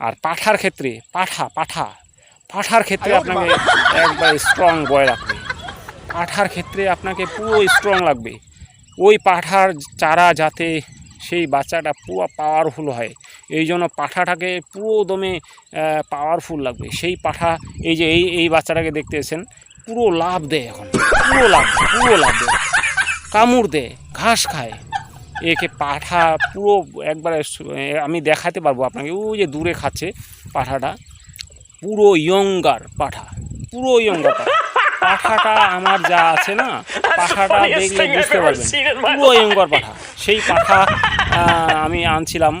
আর পাঠার ক্ষেত্রে পাঠা পাঠা পাঠার ক্ষেত্রে আপনাকে একবার স্ট্রং বয় রাখবে পাঠার ক্ষেত্রে আপনাকে পুরো স্ট্রং লাগবে। ওই পাঠার চারা যাতে সেই বাচ্চাটা পুরো পাওয়ারফুল হয়। এই জন্য পাঠাটাকে পুরো দমে পাওয়ারফুল লাগবে। সেই পাঠা এই যে এই এই বাচ্চাটাকে দেখতে এসেছেন পুরো লাভ দেয় এখন। পুরো লাভ পুরো লাভ দেয়। কামড় দেয় ঘাস খায়। একে পাঠা পুরো একবারে আমি দেখাতে পারব আপনাকে। ওই যে দূরে খাচ্ছে পাঠাটা পুরো ইয়ঙ্গার পাঠা পুরো ইয়ঙ্গার পাঠা। পাঠাটা আমার যা আছে না পাঠাটা দেখলে বুঝতে পারবেন। পুরো ইয়ঙ্গার পাঠা। সেই পাঠা আমি আনছিলাম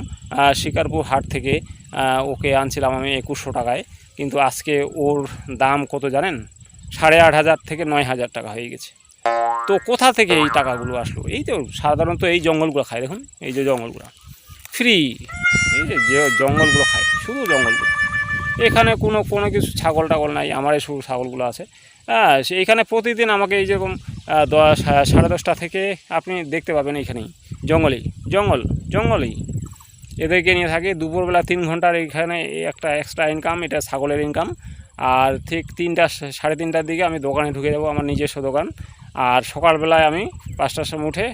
শিকারপুর হাট থেকে ওকে আনছিলাম আমি একুশশো টাকায়। কিন্তু আজকে ওর দাম কত জানেন? সাড়ে আট হাজার থেকে নয় হাজার টাকা হয়ে গেছে। তো কোথা থেকে এই টাকাগুলো আসলো? এই তো সাধারণত এই জঙ্গলগুলো খায়। দেখুন, এই যে জঙ্গলগুলো। ফ্রি এই যে জঙ্গলগুলো খায়, শুধু জঙ্গলগুলো। এখানে কোনো কোনো কিছু ছাগল টাগল নাই আমার এই শুধু ছাগলগুলো আছে। হ্যাঁ সে এখানে প্রতিদিন আমাকে এই যেরকম দশ সাড়ে দশটা থেকে আপনি দেখতে পাবেন এইখানেই, জঙ্গলেই, জঙ্গল, জঙ্গলেই। এদেরকে নিয়ে থাকি, দুপুরবেলা তিন ঘণ্টার এইখানে একটা এক্সট্রা ইনকাম এটা ছাগলের ইনকাম আর ঠিক তিনটা, সাড়ে তিনটার দিকে আমি দোকানে ঢুকে যাব, আমার নিজস্ব দোকান। আর সকালবেলায় আমি পাঁচটার সময় উঠে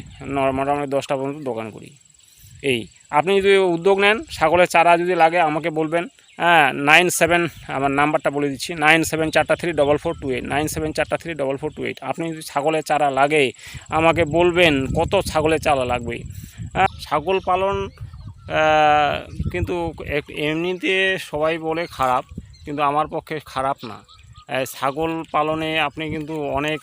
মোটামুটি দশটা পর্যন্ত দোকান করি। এই আপনি যদি উদ্যোগ নেন ছাগলের চারা যদি লাগে আমাকে বলবেন। হ্যাঁ নাইন সেভেন আমার নাম্বারটা বলে দিচ্ছি নাইন সেভেন চারটা three double four two eight nine seven চারটা three double four two eight. আপনি যদি ছাগলের চারা লাগে আমাকে বলবেন কত ছাগলের চারা লাগবে। হ্যাঁ, ছাগল পালন কিন্তু এমনিতে সবাই বলে খারাপ কিন্তু আমার পক্ষে খারাপ না। ছাগল পালনে আপনি কিন্তু অনেক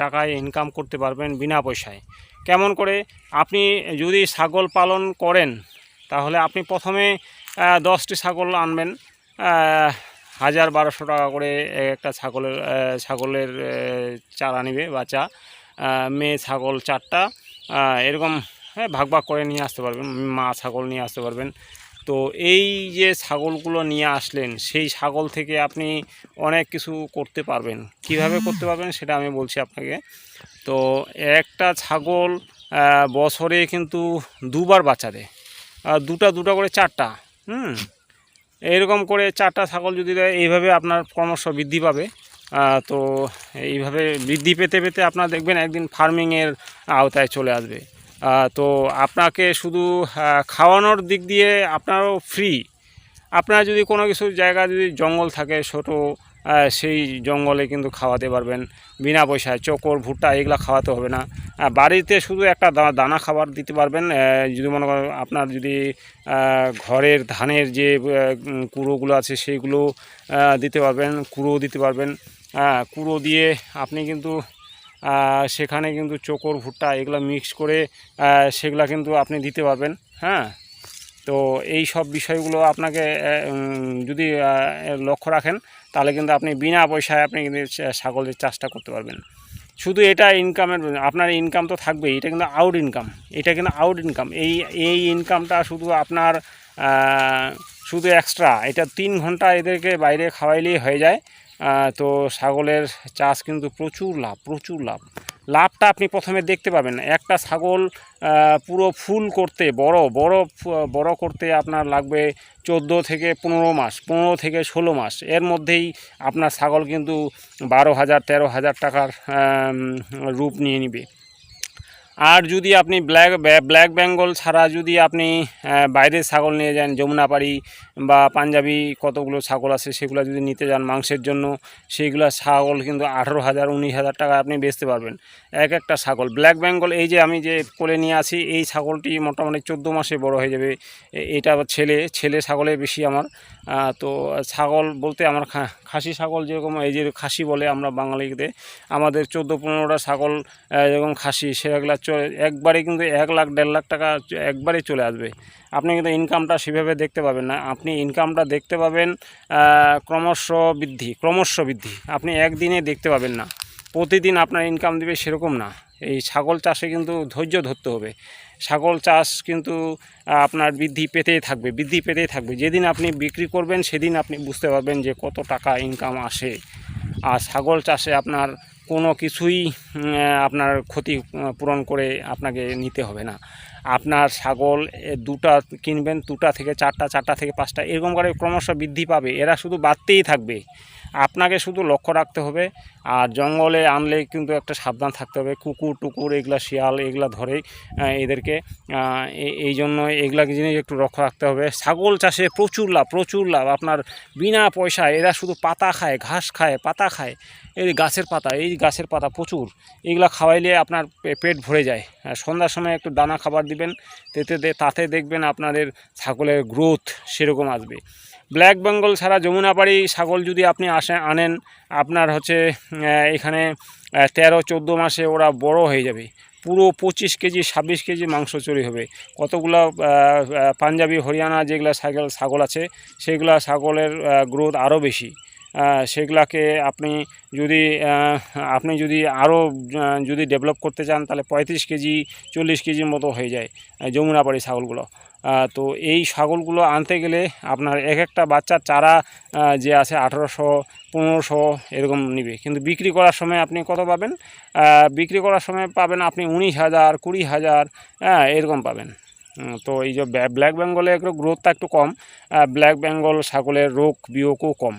টাকায় ইনকাম করতে পারবেন বিনা পয়সায়। কেমন করে? আপনি যদি ছাগল পালন করেন, তাহলে আপনি প্রথমে দশটি ছাগল আনবেন। হাজার বারোশো টাকা করে একটা ছাগলের ছাগলের চারা নেবে বাচ্চা। মেয়ে ছাগল চারটা এরকম হ্যাঁ ভাগ ভাগ করে নিয়ে আসতে পারবেন, মা ছাগল নিয়ে আসতে পারবেন। তো এই যে ছাগলগুলো নিয়ে আসলেন, সেই ছাগল থেকে আপনি অনেক কিছু করতে পারবেন। কীভাবে করতে পারবেন সেটা আমি বলছি আপনাকে। তো একটা ছাগল বছরে কিন্তু দুবার বাচ্চা দেয়। দুটা দুটা করে চারটা, হুম? এইরকম করে চারটা ছাগল যদি দেয়, এইভাবে আপনার ক্রমশ বৃদ্ধি পাবে। তো এইভাবে বৃদ্ধি পেতে পেতে আপনার দেখবেন একদিন ফার্মিংয়ের আওতায় চলে আসবে। তো আপনাকে শুধু খাওয়ানোর দিক দিয়ে আপনারও ফ্রি আপনার যদি কোনো কিছু জায়গা যদি জঙ্গল থাকে, ছোটো সেই জঙ্গলে কিন্তু খাওয়াতে পারবেন। বিনা পয়সায় চোকর, ভুট্টা এগুলো খাওয়াতে হবে না। বাড়িতে শুধু একটা দানা খাবার দিতে পারবেন। যদি মনে করেন আপনার যদি ঘরের ধানের যে কুড়োগুলো আছে সেইগুলো দিতে পারবেন, কুড়ো দিতে পারবেন। কুড়ো দিয়ে আপনি কিন্তু সেখানে কিন্তু চোকর, ভুট্টা এগুলো মিক্স করে সেগুলো কিন্তু আপনি দিতে পারবেন হ্যাঁ? তো এই সব বিষয়গুলো আপনাকে যদি লক্ষ্য রাখেন, তাহলে কিন্তু আপনি বিনা পয়সায় আপনি কিন্তু ছাগলের চাষটা করতে পারবেন। শুধু এটা ইনকামের আপনার ইনকাম তো থাকবেই, এটা কিন্তু আউট ইনকাম এটা কিন্তু আউট ইনকাম এই এই ইনকামটা শুধু আপনার শুধু এক্সট্রা এটা তিন ঘণ্টা এদেরকে বাইরে খাওয়াইলেই হয়ে যায়। তো ছাগলের চাষ কিন্তু প্রচুর লাভ প্রচুর লাভ। লাভটা আপনি প্রথমে দেখতে পাবেন। একটা ছাগল পুরো ফুল করতে, বড় বড় বড় করতে আপনার লাগবে চোদ্দ থেকে পনেরো মাস, পনেরো থেকে ষোলো মাস। এর মধ্যেই আপনার ছাগল কিন্তু বারো হাজার, তেরো হাজার টাকার রূপ নিয়ে নিবে। আর যদি আপনি ব্ল্যাক ব্ল্যাক বেঙ্গল ছাড়া যদি আপনি বাইরের ছাগল নিয়ে যান যমুনাপাড়ি বা পাঞ্জাবি কতগুলো ছাগল আছে সেগুলো যদি নিতে যান মাংসের জন্য সেইগুলো ছাগল কিন্তু আঠেরো হাজার, উনিশ হাজার টাকা আপনি বেচতে পারবেন। এক একটা ছাগল। ব্ল্যাক বেঙ্গল এই যে আমি যে কোলে নিয়ে আসি, এই ছাগলটি মোটামুটি চোদ্দ মাসে বড় হয়ে যাবে। এটা ছেলে ছেলে ছাগলে বেশি আমার। তো ছাগল বলতে আমার খাসি ছাগল যেরকম, এই যে খাসি বলে আমরা বাঙালিতে, আমাদের চোদ্দ পনেরোটা ছাগল যেরকম খাসি, সেগুলো চলে, একবারে কিন্তু এক লাখ, দেড় লাখ টাকা একবারে চলে আসবে। আপনি কিন্তু ইনকামটা সেভাবে দেখতে পাবেন না। আপনি ইনকামটা দেখতে পাবেন ক্রমশ বৃদ্ধি ক্রমশ বৃদ্ধি। আপনি একদিনে দেখতে পাবেন না। প্রতিদিন আপনার ইনকাম দিবে সেরকম না। এই ছাগল চাষে কিন্তু ধৈর্য ধরতে হবে। ছাগল চাষ কিন্তু আপনার বৃদ্ধি পেতেই থাকবে, বৃদ্ধি পেতেই থাকবে। যেদিন আপনি বিক্রি করবেন, সেদিন আপনি বুঝতে পারবেন যে কত টাকা ইনকাম আসে। আর ছাগল চাষে আপনার কোনো কিছুই আপনার ক্ষতি পূরণ করে আপনাকে নিতে হবে না। আপনার ছাগল দুটা কিনবেন, দুটা থেকে চারটা চারটা থেকে পাঁচটা, এরকম করে ক্রমশ বৃদ্ধি পাবে। এরা শুধু বাড়তেই থাকবে। আপনাকে শুধু লক্ষ্য রাখতে হবে আর জঙ্গলে আনলে কিন্তু একটা সাবধান থাকতে হবে। কুকুর, টুকুর এগুলা শিয়াল এগুলা ধরে এদেরকে এই জন্য এগুলা জিনিস একটু লক্ষ্য রাখতে হবে। ছাগল চাষে প্রচুর লাভ প্রচুর লাভ। আপনার বিনা পয়সায় এরা শুধু পাতা খায়, ঘাস খায়, পাতা খায়। এই গাছের পাতা, এই গাছের পাতা প্রচুর। এগুলা খাওয়াইলে আপনার পেট ভরে যায়। সন্ধ্যার সময় একটু দানা খাবার দিবেন, তেতে তাতে দেখবেন আপনাদের ছাগলের গ্রোথ সেরকম আসবে। ব্ল্যাক বেঙ্গল ছাড়া যমুনাপাড়ি ছাগল যদি আপনি আসে আনেন, আপনার হচ্ছে এখানে তেরো, চোদ্দ মাসে ওরা বড় হয়ে যাবে। পুরো পঁচিশ কেজি, ছাব্বিশ কেজি মাংস চুরি হবে। কতগুলো পাঞ্জাবি, হরিয়ানা যেগুলো ছাগল ছাগল আছে, সেগুলো ছাগলের গ্রোথ আরও বেশি। সেগুলাকে আপনি যদি আপনি যদি আরও যদি ডেভেলপ করতে চান, তাহলে পঁয়ত্রিশ কেজি, চল্লিশ কেজির মতো হয়ে যায় যমুনাপাড়ি ছাগলগুলো। তো এই ছাগলগুলো আনতে গেলে আপনার এক একটা বাচ্চার চারা যে আছে আঠেরোশো, পনেরোশো এরকম নিবে। কিন্তু বিক্রি করার সময় আপনি কত পাবেন? বিক্রি করার সময় পাবেন আপনি উনিশ হাজার, কুড়ি হাজার হ্যাঁ এরকম পাবেন। তো এই যে ব্ল্যাক বেঙ্গলে একটু গ্রোথটা একটু কম ব্ল্যাক বেঙ্গল ছাগলের রোগ বিয়োগও কম।